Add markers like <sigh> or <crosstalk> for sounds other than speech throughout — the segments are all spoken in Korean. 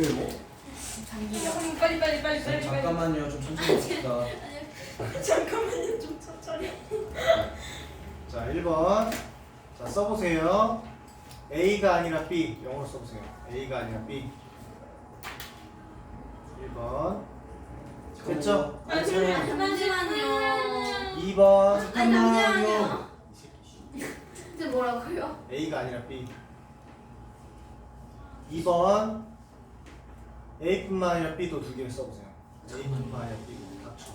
왜 뭐? 잠깐만 빨리 빨리 빨리 빨리 빨리. 잠깐만요 좀 천천히 합시다 잠깐만요 좀 천천히. 자 1번 자 써보세요 A가 아니라 B 영어로 써보세요 A가 아니라 B 1번 됐죠? 잠시만요. 2번 잠깐만요. 이 새끼 씨. 이제 뭐라고요? A가 아니라 B 2번 A뿐만 아니라 B도 두개 써보세요. A뿐만 아니라 B 닥쳐.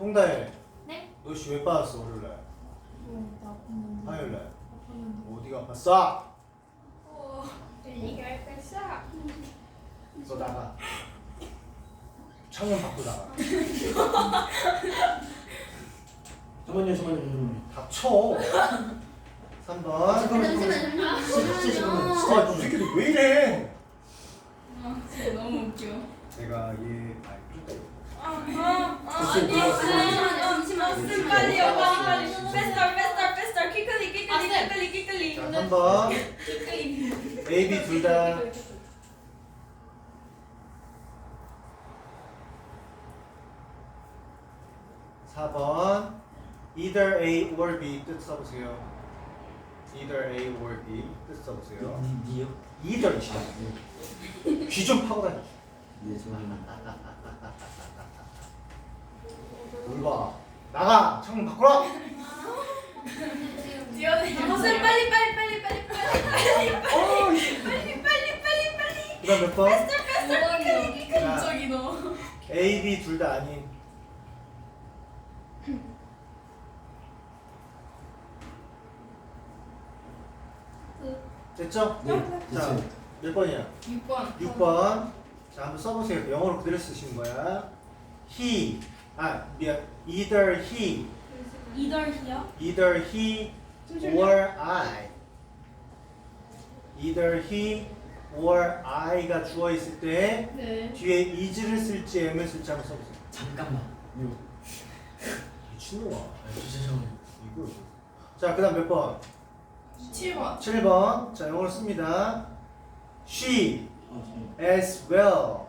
홍다혜. 네? 너 씨 왜 빠졌어? 월요일날. 어, 화요일 날. 어디가 아팠어? 이거 약간 싹. 너 나가. 창문 밖으로 나가. <laughs> 잠깐만요 잠깐만요 잠깐만요. 닥쳐 3번 잠깐만 잠시만요. 진짜 잠깐만 아, 이 새끼들 왜 이래? 아 진짜 너무 웃겨. 제가 얘 이거. 아아 아, 됐어, 아니 됐어. 잠시만요. 잠시만요. 빨리요 빨리 빨리. 패스터 패스터 패스터 키클리 키클리 아, 쌤. 키클리 키클리. 자 3번 키클리. A, B 둘다 4번 either A or B 뜻 써보세요 either A or B. 뜻 써보세요 니, 니요? either 진짜 귀좀 파고 다니 네 잠깐만 놀봐 나가. 창문 밖으로 지연이. 쌤 빨리 빨리 빨리 빨리 빨리 어, 빨리 빨리 빨리 빨리. 그 다음 몇 번? 패스터 저기 너. A, B 둘 다 아닌 됐죠? 네 자, 됐어요 몇 번이야? 6번. 6번. 자, 한번 써보세요. 영어로 그대로 쓰시는 거야. He, 아, 미안. Either he, 이덜히요? either he or I. Either he or I가 주어 있을 때 네. 뒤에 is를 쓸지 am을 쓸지 한번 써보세요. 잠깐만 요 미친놈아. 아, 진짜 이거. 자, 그 다음 몇 번? 7번. 7번. 자, 영어로 씁니다. She as well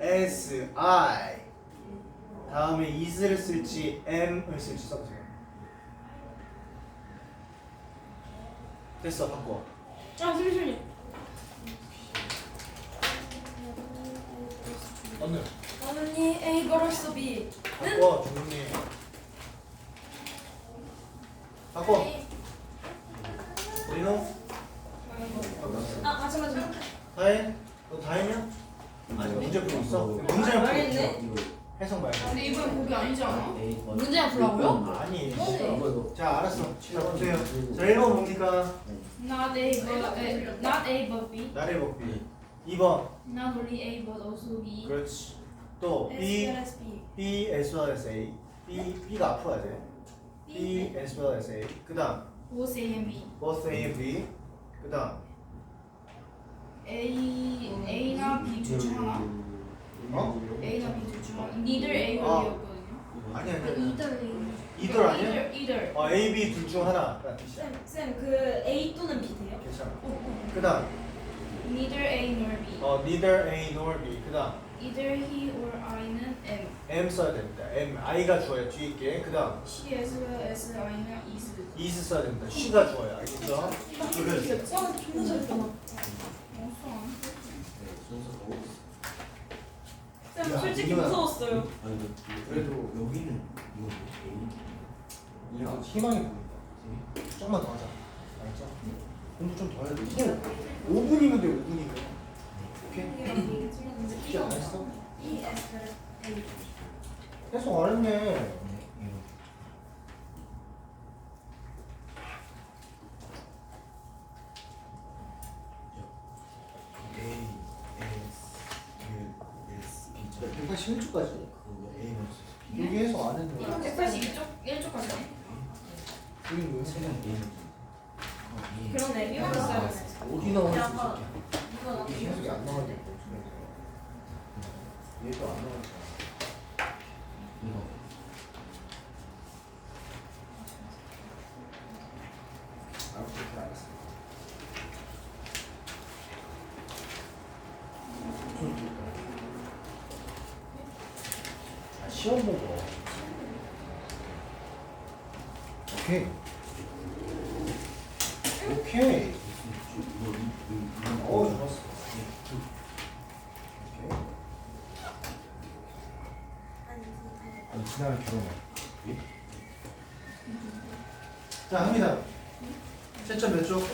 as I. 다음에 is를 쓸지 am을 쓸지 써보세요. 됐어, 바꿔. 아 잠시만요. 오늘 언니 A 걸었어 B. 바꿔, 주문님. 바꿔. 리노? 아, 아 잠깐 잠깐. 다해? 너다 했냐? 아니, 문제 풀고 있어? 문제는 풀고. 있어. 해석 말고. 근데 이번 곡이 아니지 않아? 문제나 풀라고요? 아니. 이거 자, 알았어. 자, 보세요. 자, 1번 뭡니까? Not A but A, not A but B. 나를 먹비. 2번. Not only A but also B. 그렇지. 또 B, as B. B as well as A. B, B가 앞으로 가야 돼. B as well as A. 그 다음 Both A and B. both A and B. 그 다음 A A나 B 둘중 하나. 어? A나 B 둘중 하나. Neither A or 아. B였거든요. 아니 아니 아니. 이들 이들 아니야? Either. either. 어, A, B 둘 중 하나. 라 뜻이야. 쌤그 A 또는 B 돼요? 괜찮아. 그 다음 Neither A nor B. 어, neither A nor B. 그 다음 Either he or I는 M. M 써야 됩니다. M, I가 주어야 뒤에 있게. 그 다음 She as well as I는 is. is 써야 됩니다. she가 주어야. 알겠죠? 그래. 야, 솔직히 이거야. 무서웠어요 아니 그래도 여기는 이거 야, 희망이 보인다. 조금만 더 하자. 알았죠? 공부 좀 더 해야 돼. 이게 5분이면 돼, 5분이면. 해석 안 했네. 이거 A S U S B 181초까지. 그거 A 맞췄어 여기 해석 안 했는데. 182쪽 1쪽까지네. 여기 왜? 세명 A 맞췄어 그러네 이거 있어요. 어디 나오는 야, 수 아까 있어? 이거 나 이게 해석이 안 나왔는데. 얘도 안 나왔잖아. 이거 알았어, 그렇게 알았어. 시험 보고. 오케이. 오케이. 어 좋았어. 오케이. 아니 지나면 결혼해. 자 합니다. 채점 몇 쪽?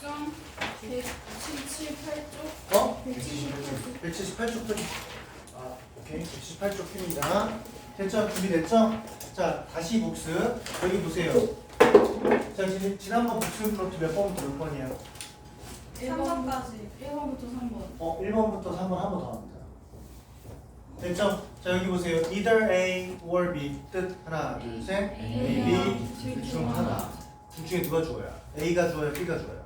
점 177, 어? 178쪽. 178쪽 표. 아, 오케이. 178쪽 표입니다. 됐죠? 준비됐죠? 자, 다시 복습. 여기 보세요. 자, 지- 지난번 복습 노트 몇 번부터 몇 번이야? 3번까지 1번부터 3번. 어, 1번부터 3번 한 번 더 합니다. 됐죠? 자, 여기 보세요. either A or B. 뜻 하나, 둘, 셋. A, B. 둘 중 하나. 둘 중에 누가 주어야? A가 주어야, B가 주어야?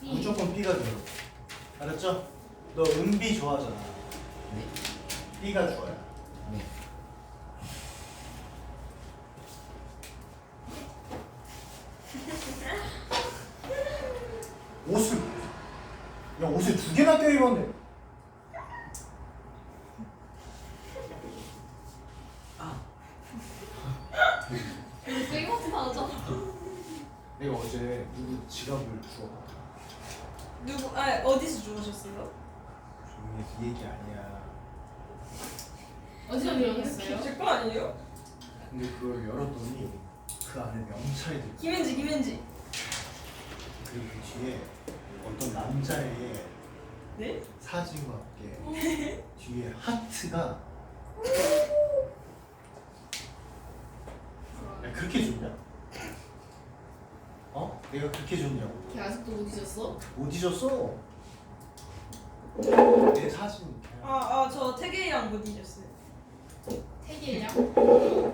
무조건 B가 주어. 알았죠? 너 은비 좋아하잖아. B가 주어야. 네. 옷을 야 옷을 두 개나 껴 입었네. 이거 게임하지 말자. 내가 어제 누구 지갑을 주워. 누구 아 어디서 주우셨어요? 조용히 그 얘기 아니야. 어디서 배우겠어요? 제거 아니에요? 근데 그걸 열었더니 그 안에 명찰이 들어. 김현지 김현지 그리고 그 뒤에 남자의 네? 사진과 함께 뒤에 하트가 야 그렇게 좋냐? 어? 내가 그렇게 좋냐고? 걔 아직도 못 잊었어? 못 잊었어. 내 사진. 아 아 저 태계이랑 못 잊었어요 태계이랑 어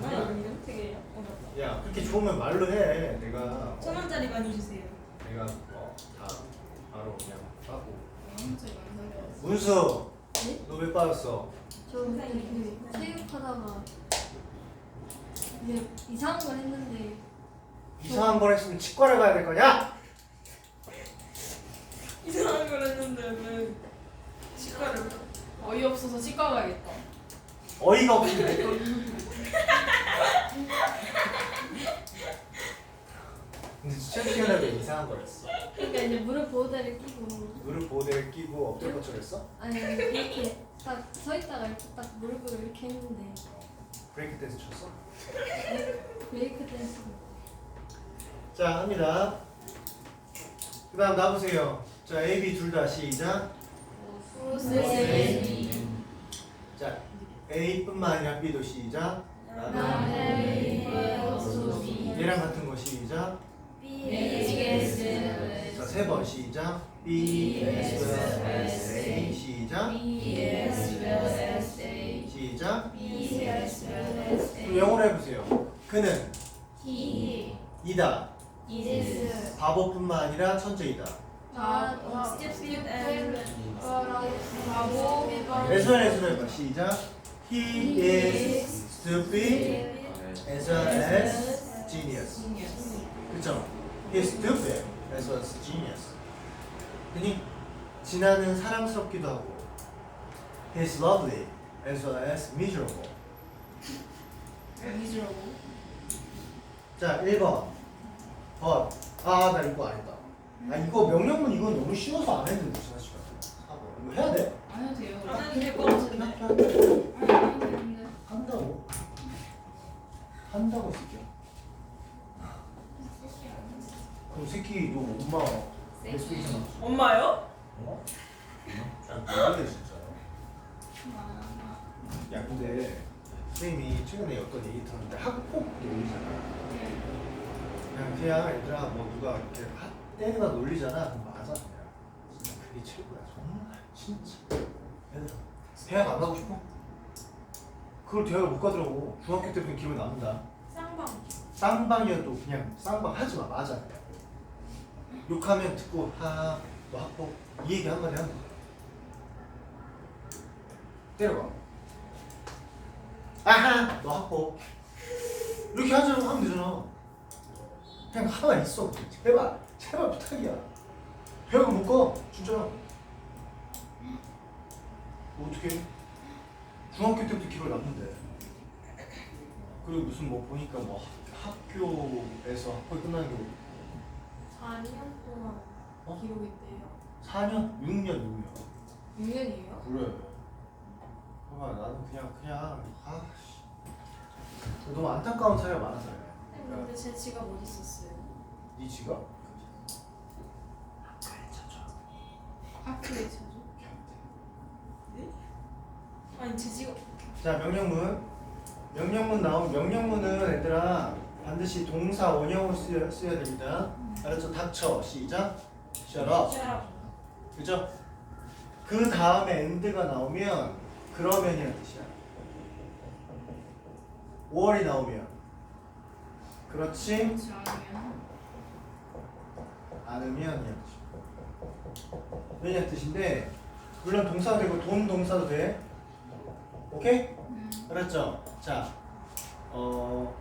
맞다 야 그렇게 좋으면 말로 해. 내가 천 원짜리만 주세요 내가 바로 그냥 살려왔어. 문수, 네? 너 왜 빠졌어? 저 그 체육하다가 이제 이상한 걸 했는데 이상한 걸 했으면 치과를 가야 될 거냐? <laughs> 이상한 걸 했는데 왜 치과를 어이없어서 치과 가야겠다. 어이가 없는데 또. <laughs> 근데 희한하게 이상한 걸 했어. 그러니까 이제 무릎 보호대를 끼고 무릎 보호대를 끼고 엎드려 뻗쳐 했어? 아니 이렇게 딱 서 있다가 이렇게 딱 무릎을 이렇게 했는데 브레이크 댄스 쳤어? 브레이크 댄스 자 합니다. 그 다음 나보세요. 자 A, B 둘 다 시작. 네. 자 A뿐만 아니라 B도 시작. 나는 얘랑 같은 자 세 번 시작. B S S A 시작. 시작. 그럼 영어로 해보세요. 그는 이다. 바보뿐만 아니라 천재이다. 아 Stupid and 바보 에스원 에스원 해봐. 시작. He is stupid as well as genius. 그쵸? He is stupid as well as genius. 그니 진아는 사랑스럽기도 하고 He is lovely as well as miserable. 미주라고. 자, 1번. but. 아, 나 이거 아니다. 아, 이거 명령문 이건 너무 쉬워서 안 했는데 진아 씨가. 4번. 이거 해야 돼? 안 해도 돼요. 안 해도 될것 같은데 할 때, 할 때. 안 해도 되는데. 한다고? 한다고 새끼야. 그럼 새끼 너 엄마 뱃속이잖아. 엄마요? 어? 잘 모르게 진짜요. 야 근데 선생님이 최근에 어떤 얘기 들었는데 학폭 놀리잖아. 그냥 그냥 얘들아 뭐 누가 이렇게 하- 때리다 놀리잖아. 그럼 맞아 그냥. 진짜 그게 최고야 정말 진짜. 얘들아 대학 안 가고 싶어? 그걸 대학을 못 가더라고. 중학교 때부터 기억이 남는다. 쌍방 쌍방이어도 그냥 쌍방 하지 마 맞아. 욕하면 듣고 하하 너 학폭 이 얘기 한마디 하는 거야. 때려봐. 아하 너 학폭 이렇게 하자 하면 되잖아. 그냥 하나 있어 제발 제발 부탁이야. 못 가, 진짜. 뭐 어떻게? 중학교 때부터 기록 남는데. 그리고 무슨 뭐 보니까 뭐 학- 학교에서 학교 끝나는 게 4년 동안 어? 기록이 있대요. 4년, 6년, 6년. 6년이에요? 그래. 봐봐, 나는 그냥 그냥 아 씨. 너무 안타까운 사회가 많아서 그래. 근데 제 지갑 어디 있었어요? 네 지갑? 학교에 자주. 아니 제 지갑 자 명령문. 명령문 나오면 명령문은 얘들아 반드시 동사 원형으로 쓰여, 쓰여야 됩니다. 알았죠? 닥쳐. 시작. shut up. 그죠? 그 다음에 end가 나오면 그러면이라는 뜻이야. 5월이 나오면 그렇지 않으면 않으면 이란 뜻이야. 왜냐 뜻인데 물론 동사도 되고 돈 동사도 돼. 오케이? 음. 알았죠? 자, 어,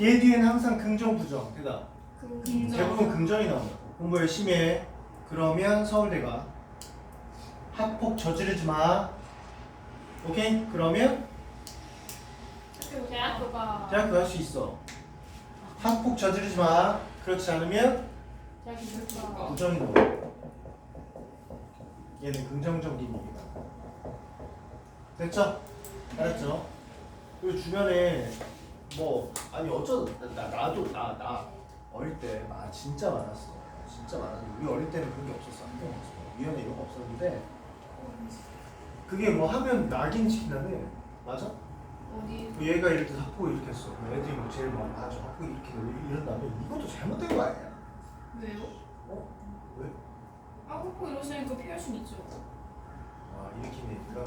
얘 뒤엔 항상 긍정 부정 대답. 긍정. 대부분 긍정이 나온다. 공부 열심히 해. 그러면 서울대가 학폭 저지르지 마. 오케이? 그러면 대학교가 대학교 갈 수 있어. 학폭 저지르지 마. 그렇지 않으면 대학교가 부정이 나와. 얘는 긍정적인 얘기다. 됐죠? 알았죠? 그리고 주변에 뭐 아니 어쩌 나 나도 나 나 어릴 때아 진짜 많았어. 진짜 많았는데 우리 어릴 때는 그런 게 없었어. 학교 없었어. 위원회 이런 거 없었는데 그게 뭐 하면 낙인 찍힌다네. 맞아? 어디 그 얘가 때 학폭을 이렇게 했어. 그럼 애들이 뭐 제일 막 아저 학폭 이렇게 이런 다음에 이것도 잘못된 거 아니야? 왜요? 어? 왜? 아고고 이러시니까 피할 순 있죠. 아 일으키는 얘기가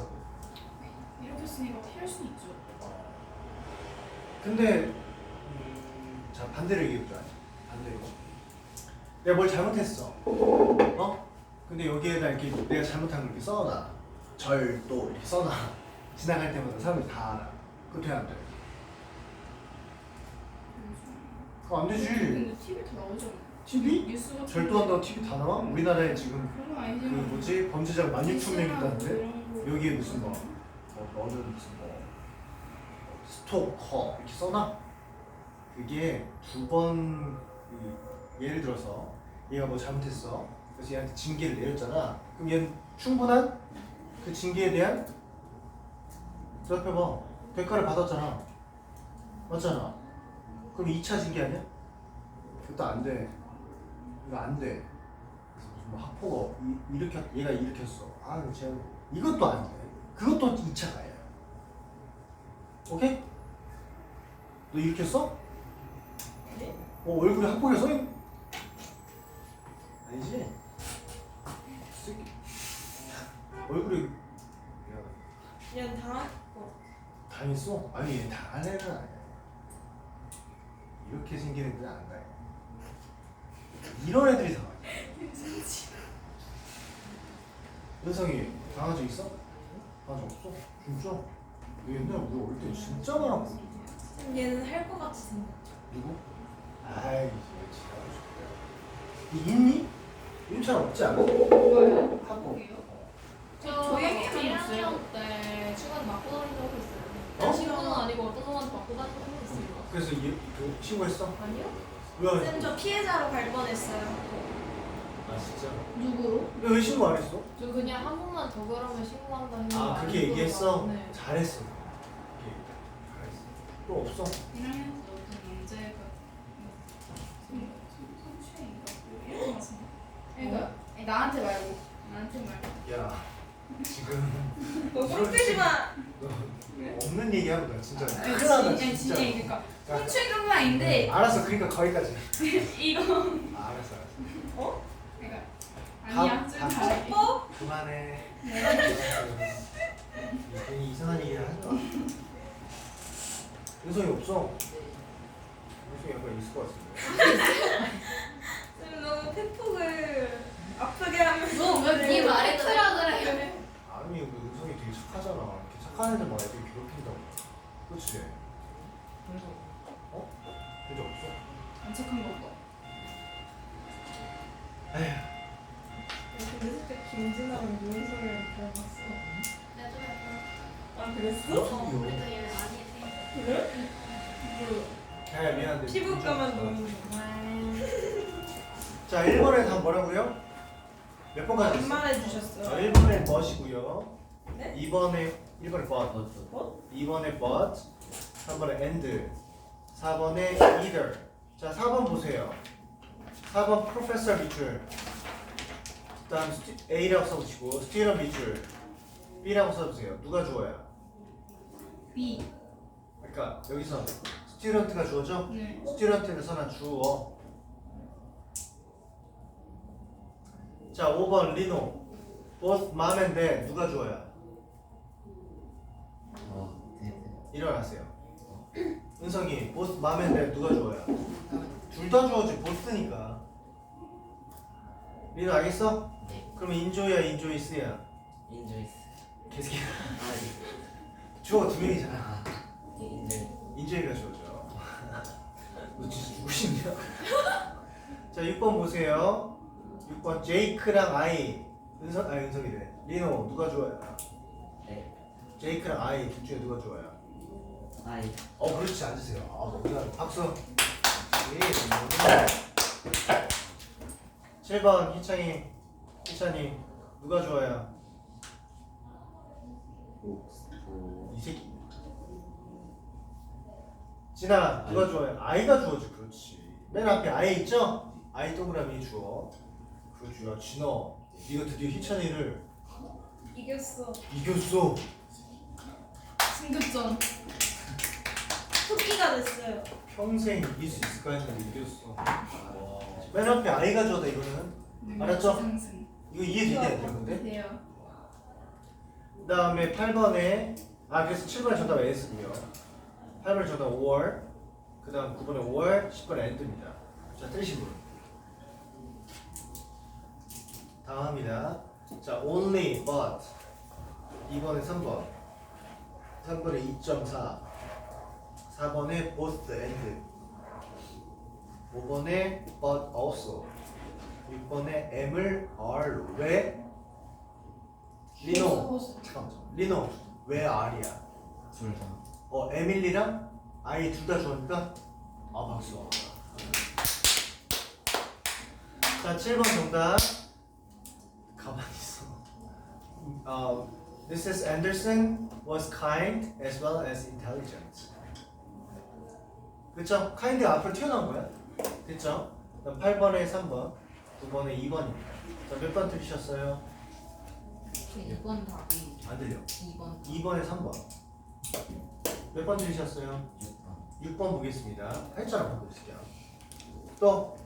이렇게 쓰니까 피할 순 있죠. 근데 음, 자 반대로 얘기해보자 반대로 내가 뭘 잘못했어 어? 근데 여기에다 이렇게 내가 잘못한 걸 이렇게 써놔 절도 이렇게 써놔 <laughs> 지나갈 때마다 사람들이 다 알아 그거 돼안 돼? 그거 안 되지 근데 TV 다 나오잖아. TV? 뉴스 같은 절도한다고 TV 다 나와? 우리나라에 지금 그런 거 그 아니지만 뭐지 범죄자가 16,000명 있다는데. 여기에 무슨 뭐, 뭐 너는 무슨 뭐 스토커 이렇게 써놔? 그게 두번 그 예를 들어서 얘가 뭐 잘못했어. 그래서 얘한테 징계를 내렸잖아. 그럼 얘는 충분한 그 징계에 대한 대답해봐. 대가를 받았잖아. 맞잖아. 그럼 2차 징계 아니야? 그것도 안 돼. 이거 안돼. 그래서 무슨 뭐 학폭어 이- 일으켰 얘가 일으켰어. 아 이거 쟤 이것도 안 돼. 그것도 2차 가야. 오케이? 너 일으켰어? 네? 어 얼굴에 학폭에 써있 아니지? 새끼. 얼굴에 야, 그냥 거 당했어? 아니 얘 당한 애는 아니야 이렇게 생긴 애들은 안 당해 이런 애들이 당하지 은성이 당한 적 있어? 당한 적 없어? 진짜? 너 옛날에 우리 어릴 때 진짜 많았거든 쌤 얘는 할 것 같이 생겼죠 누구? 아이 진짜 있니? 윤찬 없지 않아? 뭐예요? 학폭 학폭이요? 저 저희 애기는 1학년 때 시간 맞고 다닌 적이 있어요. 어? 친구는 아니고 어떤 사람한테 맞고 다닌 적이 있어요. 그래서 얘, 그 신고했어? 아니요? 왜? 쌤저 피해자로 갈 뻔했어요 아 진짜? 누구로? 왜 신고 안 했어? 저 그냥 한 번만 더 그러면 신고한다 했는데 아 안 그렇게 얘기했어? 네. 잘했어 그렇게 잘했어 또 없어? 1학년 때 어떤 남자애가 성추행인가? 이런 거 같은데. 그러니까 아니, 나한테 말고. 나한테 말고. 야 지금 너 꿀끄지 마. 너 없는 얘기하고 나 진짜. 큰일 난다 아니, 진짜. 진짜 그러니까 아닌데. 알았어 그러니까 거기까지. <laughs> 이거. 아, 알았어 알았어. 어? 그러니까 아니야? 좀. 다르게. 그만해. 괜히 이상한 얘기 하지 마. 은성이 없어. 은성이 약간 있을 것 같은데. <laughs> 쌤 너무 팩폭을 아프게 하면서 너왜네 말에 틀어 그래? 아니 그 은성이 되게 착하잖아 이렇게 착한 애들 막 애들이 괴롭힌다고 그치? 어? 그적 없어? 안 착한 거. 에휴 근데 진짜 김진아랑 윤성이랑 닮았어 나도 약간 아아 그랬어? 그래도 얘는 아니지. 그래? 네 미안한데 피부과만 좀- 너무 자 1번에 다 뭐라고요? 몇 번까지 했어? 반말해 자, 주셨어요. 1번에 멋이고요 네? 2번에 1번에 but 어? 2번에 but 3번에 and 4번에 either 자 4번 보세요 4번 프로페서 밑줄 그 다음 A라고 써주시고 스튜던 밑줄 B라고 써주세요 누가 주어야? B. 그러니까 여기서 스튜던트가 주어죠? 네. 스튜던트를 써놔 주어 자 5번 리노 both mom and dad 누가 주어야? 어, 네, 네. 일어나세요 은성이 both mom and dad 누가 주어야? 둘 다 주어지 both니까 리노 알겠어? 네. 그러면 인조이야 인조이스야 인조이스. 계속 아, 주어 두 명이잖아 아, 네, 인조이. 인조이가 주어죠 너 진짜 싶냐? <laughs> 자 6번 보세요 6번 제이크랑 아이 은성, 아 은성이래 리노 누가 좋아요? 네. 제이크랑 아이 둘 중에 누가 좋아요? 아이. 어 그렇지 앉으세요 아 너무 박수 예, 7번 희창이 희찬이 누가 좋아요? 이 새끼 진아 누가 좋아요? 아이가 주어지 그렇지 맨 앞에 아이 있죠? 아이 동그라미 주어 그렇죠 진아 네가 드디어 희찬이를 이겼어. 이겼어 승급전. 토끼가 됐어요. 평생 이길 수 있을까 했는데 이겼어 맨 앞에 아이가 주어다 이거는 알았죠? 상승. 이거 이해되냐 안 되는데? 돼요. 그 다음에 8번에 아 그래서 7번에 정답 S고요 8번에 정답 5월 그 다음 9번에 5월 10번에 End입니다 자 틀리신 분 다음 합니다. 자 only but. 2번에 3번. 3번에 2.4 4번에 both and. 5번에 but also. 6번에 am을 are 왜? 리노. 잠깐만 리노. 왜 R이야? 둘 다. 어 에밀리랑 아이 둘 다 좋으니까? 아 박수. 자 7번 정답 가만히 있어 어, Mrs. Anderson was kind as well as intelligent 그쵸? kind 앞으로 튀어나온 거야 됐죠? 그럼 8번에 3번 9번에 2번입니다 자 몇 번 들으셨어요? 2번 답이 안 들려 2번 2번에 3번 몇 번 들으셨어요? 6번. 6번 보겠습니다. 팔자로 바꿔주실게요. 또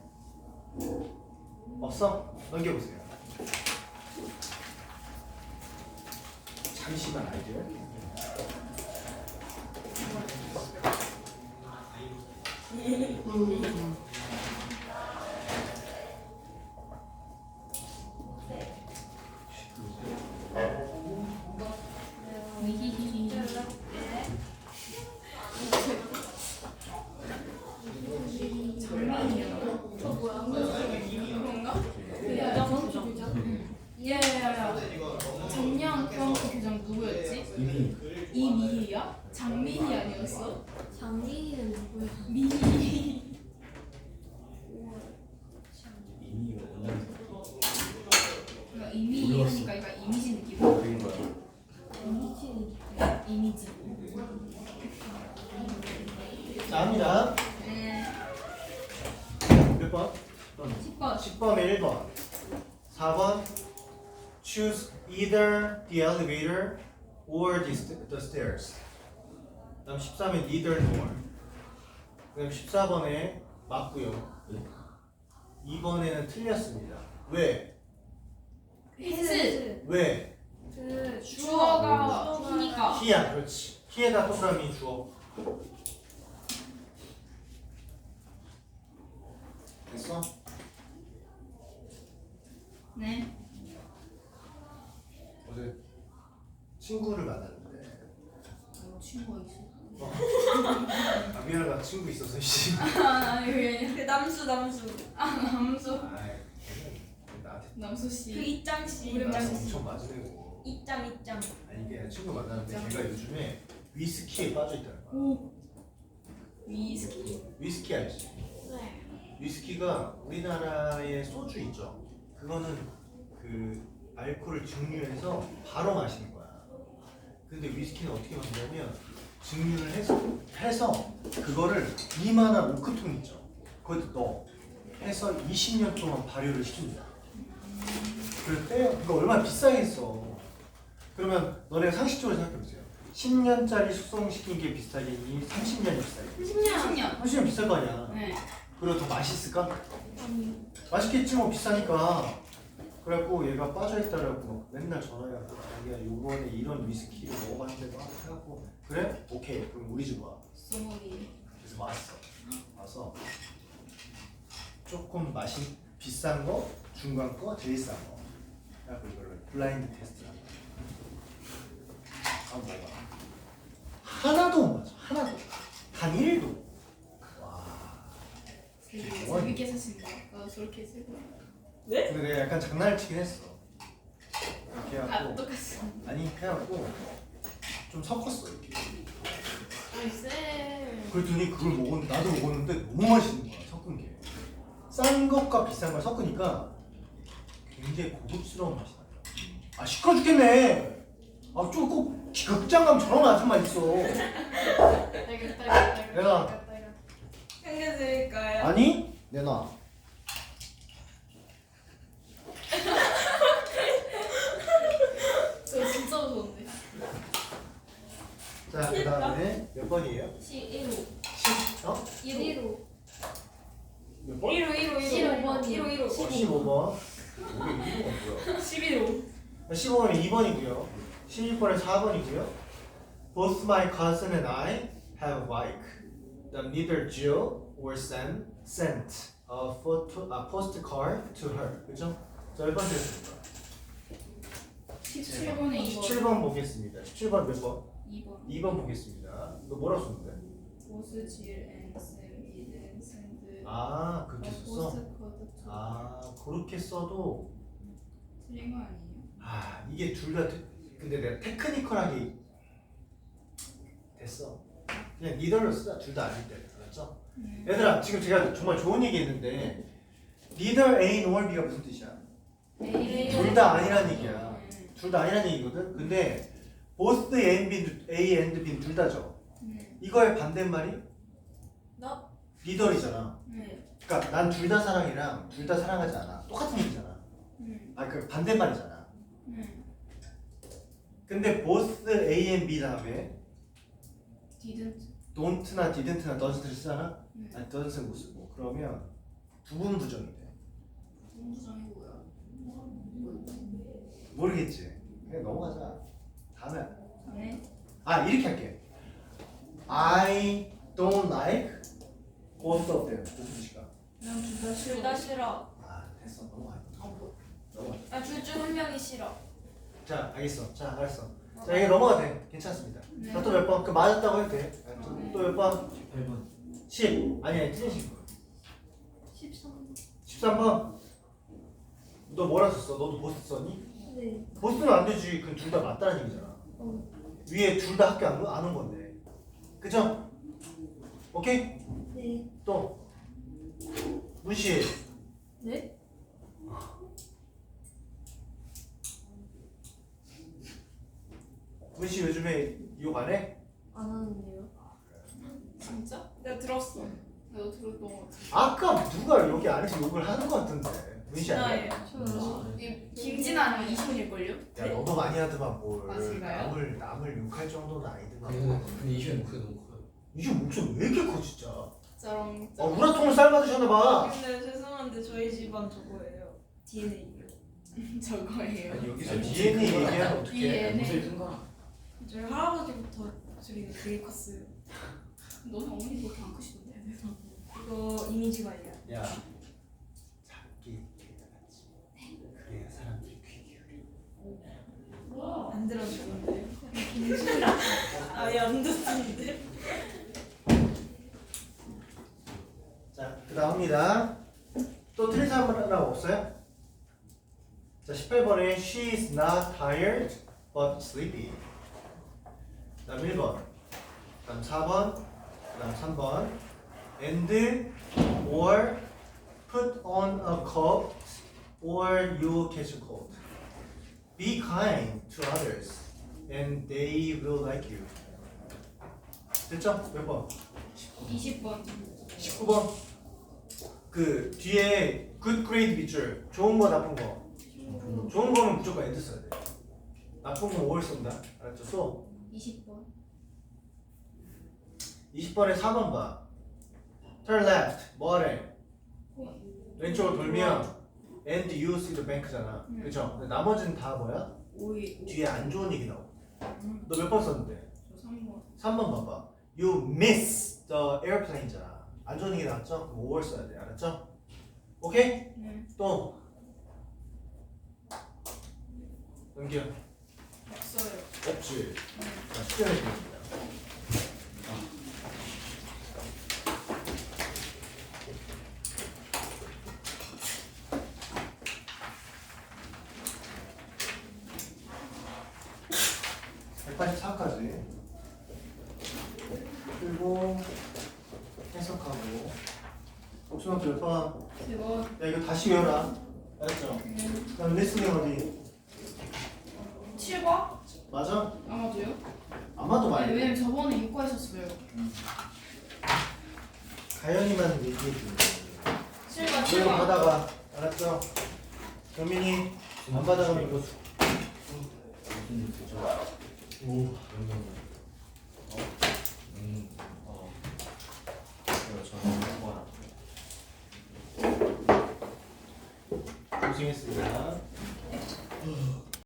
없어? 넘겨보세요. 잠시만 아이디어히히. 장미이요. 저 뭐야? 그런가? 전주 교장. 예야야. 작년 중학교 교장 누구였지? 이미. 이미희야? 장미희 아니었어? 장미는 누구야? 미희. 이미 원년. 그러니까 이미희 하니까 약간 이미지 느낌. 그린 거야. 이미지. 이미지. 자, 합니다. 네. 몇 번? 10번. 10번에 1번. 4번. Choose either the elevator or the, st- the stairs. 다음 13에 neither nor. 그다음 14번에 맞고요. 2번에는 틀렸습니다. 왜? 헬스. 왜? 그 주어가 히니까. 히야, 그렇지. 히에다 동그라미 주어. 됐어? 네. 어제 친구를 만났는데 친구가 있어. 어. 아 미안하다 친구 있어서 씨 아, 왜? 그 남수 남수. 남수. 아이 걔는 나한테 남수 그 씨. 이짱 씨. 이짱 나한테 씨. 엄청 맞으려고 이점 이점. 아니 이게 친구 만나는데 걔가 요즘에 위스키에 빠져 있다는 거야. 위스키. 위스키 알지? 네. 위스키가 우리나라의 소주 있죠. 그거는 그 알코올을 증류해서 바로 마시는 거야. 근데 위스키는 어떻게 만드냐면 증류를 해서 해서 그거를 이만한 오크통 있죠. 거기다 넣어 해서 20년 동안 발효를 시킵니다. 그럴 때 그거 얼마나 비싸겠어. 그러면 너네 상식적으로 생각해보세요. 10년짜리 숙성시킨 게 비싸겠니? 30년이 비싸겠니? 10년. 30년 비쌀 거 아니야. 네. 그리고 더 맛있을까? 맛있겠지 뭐 비싸니까 그래갖고 얘가 빠져있다라고 맨날 전화해갖고 자기가 요번에 이런 위스키를 먹어봤는데 막 해갖고 그래? 오케이 그럼 우리 집 와. 소머리. 그래서 왔어 와서 조금 맛이 비싼 거 중간 거 제일 싼거 그래갖고 이걸로 블라인드 한다 한번 먹어봐 하나도 못 맞아 하나도 단 1도 와 되게 원. 재밌게 사신다. 나도 저렇게 쓰고. 근데 내가 약간 장난을 치긴 했어 이렇게 아 해갖고 똑같이. 아니 해갖고 좀 섞었어 이렇게 아이 쎄. 그랬더니 그걸 먹었는데 나도 먹었는데 너무 맛있는 거야 섞은 게 싼 것과 비싼 걸 섞으니까 굉장히 고급스러운 맛이 나요 아 시끄러 죽겠네 아좀꼭 극장 가면 저런 아줌마 있어 딸기 딸기 딸기. 내가- 딸기, 딸기. 챙겨드릴까요? 아니 내놔 저 진짜 무서운데. 자 그 다음에 몇 번이에요? 1호 10? 어? 1호 몇 번? 1호 1호 15번 1호 1호 15번 이게 1호가 뭐야 11호 15번은 2번이고요. 16번은 4번이고요. Both my cousin and I have like the neither Jill or Sam sent a photo a postcard to her. 그죠? 자, 몇 번째 있습니다. 17번에 2번. 17번 보겠습니다. 17번 몇 번? 2번. 2번 보겠습니다. 너 뭐라고 썼는데? 보스질 샌드. 아, 그렇게 썼어? 포스트코드 투. 아, 그렇게 써도 틀린 거 아니에요? 아, 이게 둘 다 근데 내가 테크니컬하게 됐어. 그냥 니더로 쓰자. 둘 다 아닐 때. 알았죠? 네. 얘들아 지금 제가 정말 좋은 얘기 했는데 neither A nor B가 무슨 뜻이야? 둘 다 아니란 얘기야 네. 둘다 아니란 얘기거든 근데 both A and B, A and B는 둘 다죠 네. 이거의 반대말이 너? neither이잖아 네. 그러니까 난 둘 다 사랑이랑 둘 다 사랑하지 않아 똑같은 얘기잖아 네. 아 그 반대말이잖아 네. 근데 both A and B 다음에 didn't. don't나 didn't나 doesn't를 쓰잖아 네. 아니 doesn't 못 쓰고 그러면 부분 부정이 돼 공부장이 뭐야? 모르겠지 그냥 넘어가자 다음에 네. 아 이렇게 할게. I don't like both of them. 무슨 뜻일까? 둘다 둘다 싫어. 아 됐어 넘어가. 아 뭐? 넘어가. 아둘 중 한 명이 싫어. 자 알겠어. 자 알았어. 자 이게 넘어가 돼. 괜찮습니다. 네. 자 또몇 번? 그 맞았다고 해도 돼. 또 몇 번? 18번 10. 아니 아니 틀리신 거. 13 13번. 너 뭐라 썼어? 너도 보스 썼니? 네 보스는 안 되지. 그건 둘다 맞다는 얘기잖아. 어. 위에 둘 다 학교 안, 가- 안온 건데. 그죠? 오케이? 네 또 문씨. 네? 문씨 요즘에 욕 안 해? 안 하는데요 진짜? 내가 들었어. 나도 들었던 것 같아. 아까 누가 여기 안에서 욕을 하는 것 같은데 문씨 아니야? 이 김진아는 20원일걸요? 야 너도 많이 하더만 뭘 아, 진짜요? 남을 남을 욕할 정도는 아니더만 근데 이슈는 목소리 너무 커요 이게 목소리 왜 이렇게 커 진짜 짜랑 어 우라통을 삶아드셨나봐 근데 죄송한데 저희 집안 저거예요. DNA요. <laughs> 저거예요. 아니 여기서 DNA 얘기하면 어떡해 DNA. 목소리 큰 거랑 저희 할아버지부터 목소리가 되게 컸어요. 너는 어머니 그렇게 안 크시던데. 그거 <laughs> 이미지 관리야. 야 작게 얘기해야지 그래야 사람들이 귀 기울여 안 들어주는데. 아예 안 듣는데. 자 그 다음입니다 또 틀린 사람 없어요? 자 18번에 She is not tired but sleepy. 다음 1번. 다음 4번. 다음 3번. And or put on a coat or you catch a cold. Be kind to others and they will like you. 됐죠? 몇 번? 20번 19번. 그 뒤에 good grade 밑줄 좋은 거 나쁜 거 좋은 거는 무조건 엔드 써야 돼. 나쁜 건 오를 쓴다. 알았죠? 또 20번 20번에 4번 봐. Turn left. 뭐하래? 왼쪽으로 돌면 and you see the bank잖아. 음. 그쵸? 근데 나머지는 다 뭐야? 5위 뒤에 안 좋은 얘기 나오고. 음. 너몇 번 썼는데? 저 3번 3번 봐봐. You miss the airplane잖아. 안 좋은 얘기 나왔죠? 그럼 5월 써야 돼. 알았죠? 오케이? 네 또 넘겨. 없어요 없지. 자, 수정해 드립니다. (184까지) 그리고 해석하고 옥수수 몇 번? 3번 야 이거 다시 외워라 알았죠? 그다음 리스닝 어디?